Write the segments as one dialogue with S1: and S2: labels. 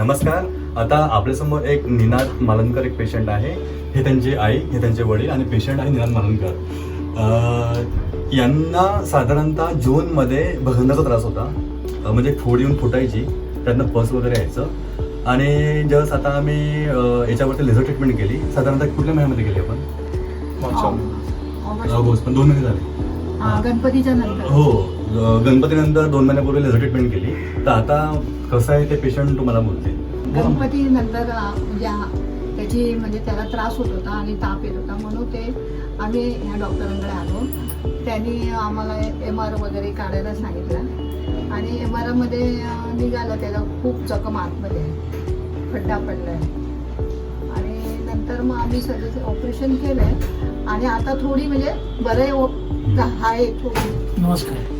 S1: नमस्कार. आता आपल्यासमोर एक निनाद मालनकर एक पेशंट आहे. हे त्यांची आई हे त्यांचे वडील आणि पेशंट आहे निनाद मालनकर. अं, यांना साधारणतः जूनमध्ये भगंदाचा त्रास होता. म्हणजे फोड येऊन फुटायची. त्यातनं पस वगैरे यायचं. आणि जस्ट आता आम्ही याच्यावरती लेझर ट्रीटमेंट केली साधारणतः कुठल्या महिन्यामध्ये केली आपण?
S2: ऑगस्ट.
S1: ऑगस्ट पण दोन महिने झाले.
S2: हा, गणपतीच्या नंतर.
S1: हो. गणपतीनंतर दोन महिन्यापूर्वी लेझर ट्रीटमेंट केली. तर आता कसं आहे ते पेशंट तुम्हाला बोलते
S2: गणपती नंतर म्हणजे हा- त्याची म्हणजे त्याला त्रास होत होता आणि ताप येत होता. म्हणून ते आम्ही ह्या डॉक्टरांकडे आलो. त्यांनी आम्हाला एम आर वगैरे काढायला सांगितलं. आणि एम आरमध्ये निघालं त्याला खूप जखम आतमध्ये. खड्डा पडला आहे आणि नंतर मग आम्ही सगळं ऑपरेशन केलं आहे आणि आता थोडी म्हणजे बरं आहे, थोडी.
S3: नमस्कार.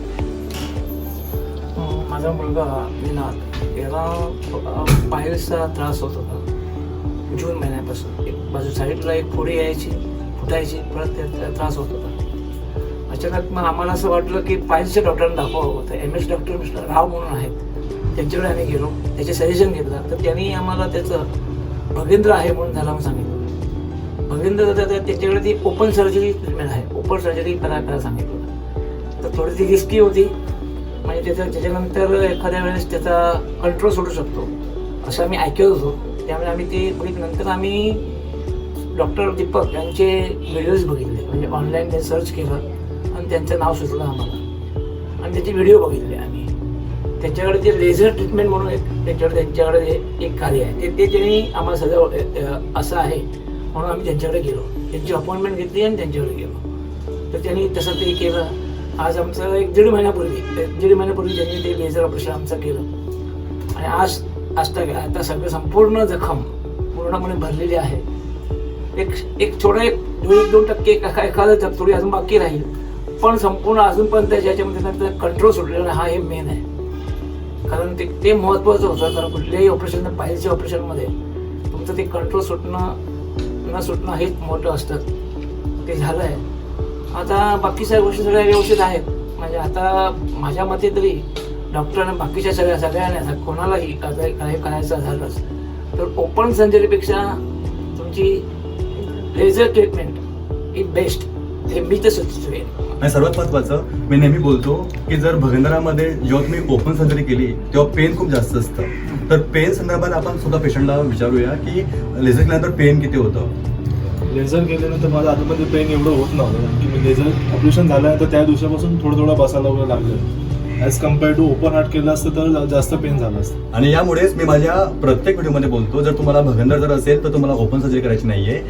S3: माझा मुलगा विनाद याला अं, पायल्सचा त्रास होत होता. जून महिन्यापासून. एक बाजू साईडला एक फोडी यायची फुटायची परत त्याचा त्रास होत होता. अचानक मग आम्हाला असं वाटलं की पायल्सच्या डॉक्टरांना दाखवावं होतं. M S doctor mister Rao म्हणून आहेत. त्यांच्याकडे आम्ही गेलो. त्याचे सजेशन घेतलं. तर त्यांनी आम्हाला त्याचं भगेंद्र आहे म्हणून त्याला मग सांगितलं. भगेंद्र त्याच्याकडे ती ओपन सर्जरी ट्रीटमेंट आहे. ओपन सर्जरी करा करा सांगितलं. तर थोडी ती रिस्की होती. म्हणजे त्याचं त्याच्यानंतर एखाद्या वेळेस त्याचा कंट्रोल सोडू शकतो. असं आम्ही ऐकत होतो. त्यामुळे आम्ही ते बघितलं. नंतर आम्ही डॉक्टर दीपक यांचे व्हिडिओज बघितले. म्हणजे ऑनलाईन ते सर्च केलं आणि त्यांचं नाव सुचलं आम्हाला. आणि त्याचे व्हिडिओ बघितले आम्ही. त्यांच्याकडे ते लेझर ट्रीटमेंट म्हणून एक त्यांच्याकडे त्यांच्याकडे एक- एक कार्य आहे ते ते त्यांनी आम्हाला सगळं असं आहे म्हणून आम्ही त्यांच्याकडे गेलो. त्यांची अपॉइंटमेंट घेतली आणि त्यांच्याकडे गेलो. तर त्यांनी तसं ते केलं. आज आमचं एक दीड महिन्यापूर्वी एक दीड महिन्यापूर्वी त्यांनी ते लेझर ऑपरेशन आमचं केलं. आणि आज असता तक आता सगळं संपूर्ण जखम पूर्णपणे भरलेली आहे. एक एक छोटा एक दोन एक दोन टक्के एखादं जग थोडी अजून बाकी राहील पण संपूर्ण अजूनपर्यंत ज्याच्यामध्ये त्यांचा कंट्रोल सुटलेला हा हे मेन आहे. कारण ते ते महत्त्वाचं होतं कारण कुठल्याही ऑपरेशन पाहिजे ऑपरेशनमध्ये तुमचं ते कंट्रोल सुटणं न सुटणं हेच मोठं असतं. ते झालं आहे आता बाकी सगळ्या गोष्टी सगळ्या व्यवस्थित आहेत. म्हणजे आता माझ्या मते तरी डॉक्टरांना बाकीच्या सगळ्या सगळ्यांना कोणालाही काही काही करायचं झालंच. तर ओपन सर्जरीपेक्षा तुमची लेझर ट्रीटमेंट ही बेस्ट हे मी तर सुचवेन.
S1: आणि सर्वात महत्वाचं मी नेहमी बोलतो की जर भगंदरामध्ये जेव्हा तुम्ही ओपन सर्जरी केली तेव्हा पेन खूप जास्त असतं. तर पेन संदर्भात आपण सुद्धा पेशंटला विचारूया की लेझर केल्यानंतर पेन किती होतं?
S4: लेझर केल्यानंतर माझं आतमध्ये पेन एवढं होत नव्हतं. कारण की मी लेझर ऑपरेशन झाल्यानंतर त्या दिवसापासून थोडं थोडं बसायला वगैरे लागलं as compared to open heart केलं असतं तर जास्त पेन झालं असतं.
S1: आणि यामुळेच मी माझ्या प्रत्येक व्हिडिओमध्ये बोलतो जर तुम्हाला भगंदर जर असेल तर तुम्हाला ओपन सर्जरी करायची नाहीये.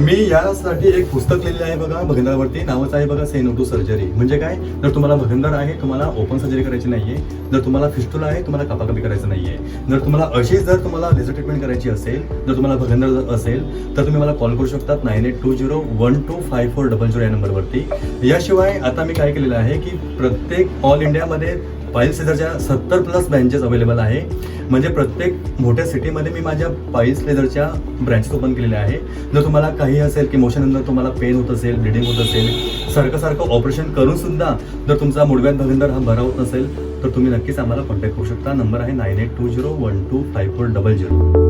S1: मी यासाठी एक पुस्तक लिहिलेलं आहे बघा भगंदरावरती नावाचं आहे बघा सेनो टू सर्जरी म्हणजे काय? जर तुम्हाला भगंदर आहे तुम्हाला ओपन सर्जरी करायची नाहीये. जर तुम्हाला फिस्टुला आहे तुम्हाला कापाकापी करायचं नाहीये. जर तुम्हाला अशीच जर तुम्हाला लेझर ट्रीटमेंट करायची असेल जर तुम्हाला भगंदर असेल तर तुम्ही मला कॉल करू शकतात nine eight two zero one two five four double zero या नंबरवरती. याशिवाय आता मी काय केलेलं आहे की प्रत्येक ऑल इंडियामध्ये फाईव्ह लेझरच्या सत्तर प्लस ब्रँचेस अवेलेबल आहे. म्हणजे प्रत्येक मोठ्या सिटीमध्ये मी माझ्या पाईल्स लेझरच्या ब्रँचेस ओपन केलेल्या आहे. जर तुम्हाला काही असेल की मोशननंतर तुम्हाला पेन होत असेल ब्लिडिंग होत असेल सारखं सारखं ऑपरेशन करून सुद्धा जर तुमचा मुडव्यात भगंदर हा बरा होत नसेल तर तुम्ही नक्कीच आम्हाला कॉन्टॅक्ट करू शकता. नंबर आहे nine eight two zero one two five four double zero